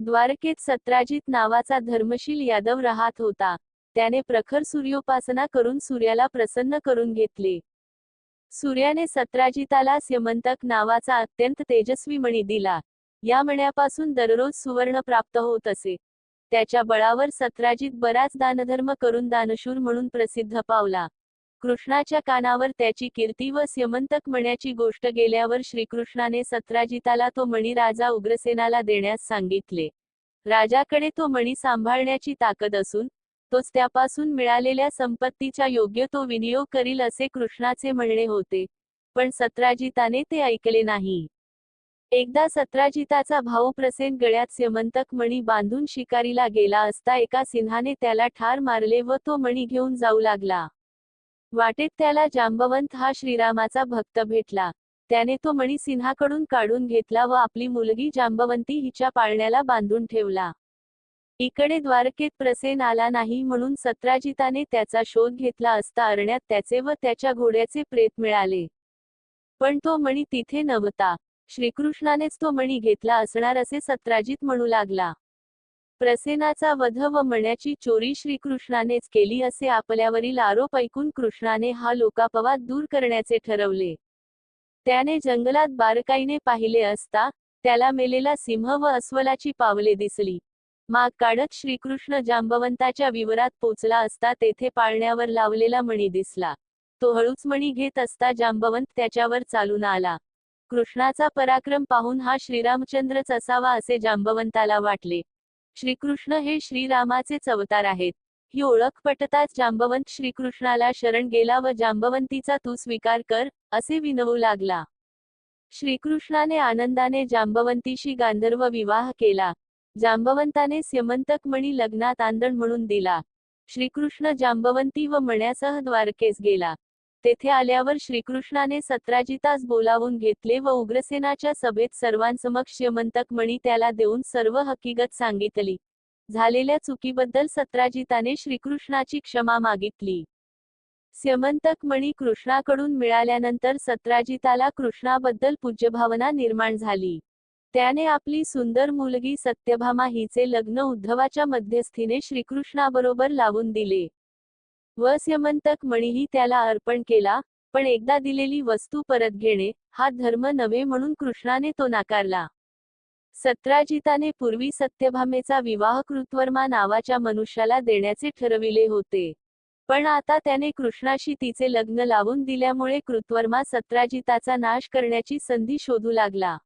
द्वारकेत सत्राजित नावाचा धर्मशील यादव राहत होता. त्याने प्रखर सूर्योपासना करून सूर्याला प्रसन्न करून घेतले. सूर्याने सत्राजिताला स्यमंतक नावाचा अत्यंत तेजस्वी मणी दिला. या मण्यापासून दररोज सुवर्ण प्राप्त होत असे. त्याच्या बळावर सत्राजित बराच दानधर्म करून दानशूर म्हणून प्रसिद्ध पावला. कृष्णाच्या कानावर त्याची कीर्ती व स्यमंतक म्हण्याची गोष्ट गेल्यावर श्रीकृष्णाने सत्राजिताला तो मणी राजा उग्रसेनाला देण्यास सांगितले. राजाकडे तो मणी सांभाळण्याची ताकद असून तोच त्यापासून मिळालेल्या संपत्तीचा योग्य तो विनियोग करील असे कृष्णाचे म्हणणे होते पण सत्राजिताने ते ऐकले नाही. एकदा सत्राजिताचा भाऊ प्रसेन गळ्यात स्यमंतक मणी बांधून शिकारीला गेला असता एका सिंहाने त्याला ठार मारले व तो मणी घेऊन जाऊ लागला. वाटेत त्याला जांबवंत हा श्रीरामाचा भक्त भेटला. त्याने तो मणी सिन्हाकडून काढून घेतला व आपली मुलगी जांबवंती हिच्या पाळण्याला बांधून ठेवला. इकडे द्वारकेत प्रसेन आला नाही म्हणून सत्राजिताने त्याचा शोध घेतला असता अरण्यात त्याचे व त्याच्या घोड्याचे प्रेत मिळाले. पण तो मणी तिथे नव्हता. श्रीकृष्णानेच तो मणी घेतला असणार असे सत्राजित म्हणू लागला. प्रसेनाचा वध व मण्याची चोरी श्रीकृष्णानेच केली असे आपल्यावरील आरोप ऐकून कृष्णाने हा लोकापवाद दूर करण्याचे ठरवले. त्याने जंगलात बारकाईने पाहिले असता त्याला मेलेला सिंह व अस्वलाची पावले दिसली. माग काढत श्रीकृष्ण जांबवंताच्या विवरात पोचला असता तेथे पाळण्यावर लावलेला मणी दिसला. तो हळूच मणी घेत असता जांबवंत त्याच्यावर चालून आला. कृष्णाचा पराक्रम पाहून हा श्रीरामचंद्रच असावा असे जांबवंताला वाटले. श्रीकृष्ण हे श्रीरामाचेच अवतार आहेत. ही ओळख पटताच जांबवंत श्रीकृष्णाला शरण गेला व जांबवंतीचा तू स्वीकार कर असे विनवू लागला. श्रीकृष्णाने आनंदाने जांबवंतीशी गांधर्व विवाह केला. जांबवंताने स्यमंतक मणी लग्नात आंदण म्हणून दिला. श्रीकृष्ण जांबवंती व मण्यासह द्वारकेस गेला. तेथे आल्यावर श्रीकृष्णाने सत्राजितास बोलावून घेतले व उग्रसेनाच्या सभेत सर्वांसमक्ष यमंतक मणी त्याला देऊन सर्व हकीकत सांगितली. झालेल्या चुकीबद्दल सत्राजिताने श्रीकृष्णाची क्षमा मागितली. स्यमंतक मणी कृष्णाकडून मिळाल्यानंतर सत्राजिताला कृष्णाबद्दल पूज्यभावना निर्माण झाली. त्याने आपली सुंदर मुलगी सत्यभामा हिचे लग्न उद्धवाच्या मध्यस्थीने श्रीकृष्णाबरोबर लावून दिले. व स्यमंतक मणीही त्याला अर्पण केला पण एकदा दिलेली वस्तू परत घेणे हा धर्म नव्हे म्हणून कृष्णाने तो नाकारला. सत्राजिताने पूर्वी सत्यभामेचा विवाह कृतवर्मा नावाच्या मनुष्याला देण्याचे ठरविले होते. पण आता त्याने कृष्णाशी तिचे लग्न लावून दिल्यामुळे कृतवर्मा सत्राजिताचा नाश करण्याची संधी शोधू लागला.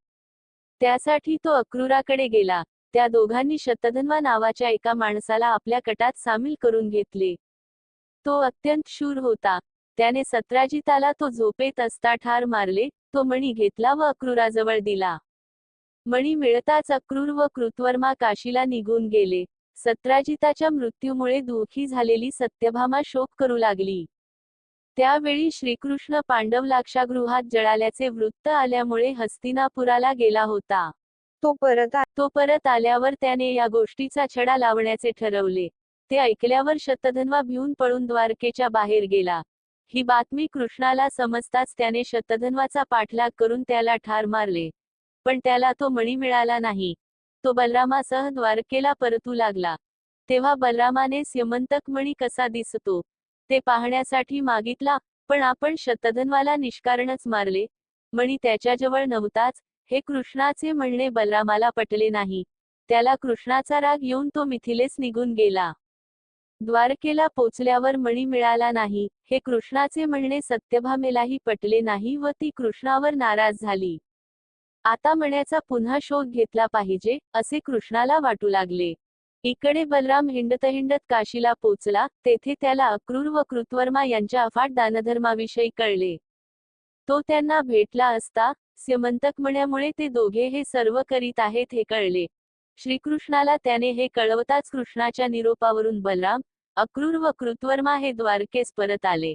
त्यासाठी तो अक्रूराकडे गेला त्या दोघांनी शतधन्वा नावाच्या एका माणसाला आपल्या कटात सामील करून घेतले. तो अत्यंत शूर होता. त्याने सत्राजिताला तो झोपेत असता ठार मारले तो मणी घेतला व अक्रूराजवळ दिला. मणी मिळताच अक्रूर व कृतवर्मा काशीला निघून गेले. सत्राजिताच्या मृत्यूमुळे दुःखी झालेली सत्यभामा शोक करू लागली. त्यावेळी श्रीकृष्ण पांडव लाक्षागृहात जळाल्याचे वृत्त आल्यामुळे हस्तिनापुराला गेला होता. तो परत तो परत आल्यावर त्याने या गोष्टीचा छडा लावण्याचे ठरवले. ते ऐकल्यावर शतधन्वा भिवून पळून द्वारकेच्या बाहेर गेला. ही बातमी कृष्णाला समजताच त्याने शतधन्वाचा पाठलाग करून त्याला ठार मारले. पण त्याला तो मणी मिळाला नाही. तो बलरामासह द्वारकेला परतू लागला. तेव्हा बलरामाने स्यमंतक मणी कसा दिसतो? ते पाहण्यासाठी मागितला पण आपण शतधन्वाला निष्कारणच मारले. मणी त्याच्याजवळ नव्हताच हे कृष्णाचे म्हणणे बलरामाला पटले नाही. त्याला कृष्णाचा राग येऊन तो मिथिलेस निघून गेला. द्वारकेला पोचल्यावर मणी मिळाला नाही. हे कृष्णाचे म्हणणे सत्यभामेलाही पटले नाही व ती कृष्णावर नाराज झाली. आता मण्याचा पुन्हा शोध घेतला पाहिजे असे कृष्णाला वाटू लागले. इकडे बलराम हिंडत हिंडत काशीला पोचला तेथे त्याला अक्रूर व कृतवर्मा यांच्या अफाट दानधर्माविषयी कळले. तो त्यांना भेटला असता स्यमंतक म्हण्यामुळे ते दोघे हे सर्व करीत आहेत हे कळले. श्रीकृष्णाला त्याने हे कळवताच कृष्णाच्या निरोपावरून बलराम अक्रूर व कृतवर्मा हे द्वारकेस परत आले.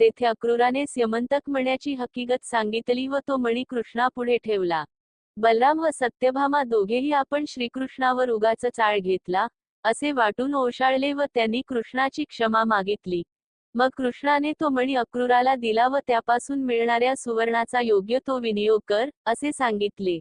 तेथे अक्रूराने स्यमंतक म्हणण्याची हकीकत सांगितली व तो मणी कृष्णापुढे ठेवला. बलराम व सत्यभामा दोघेही आपण श्रीकृष्णावर उगाच चाळ घेतला असे वाटून ओशाळले व त्यांनी कृष्णाची क्षमा मागितली. मग कृष्णाने तो मणी अक्रूराला दिला व त्यापासून मिळणाऱ्या सुवर्णाचा योग्य तो विनियोग कर असे सांगितले.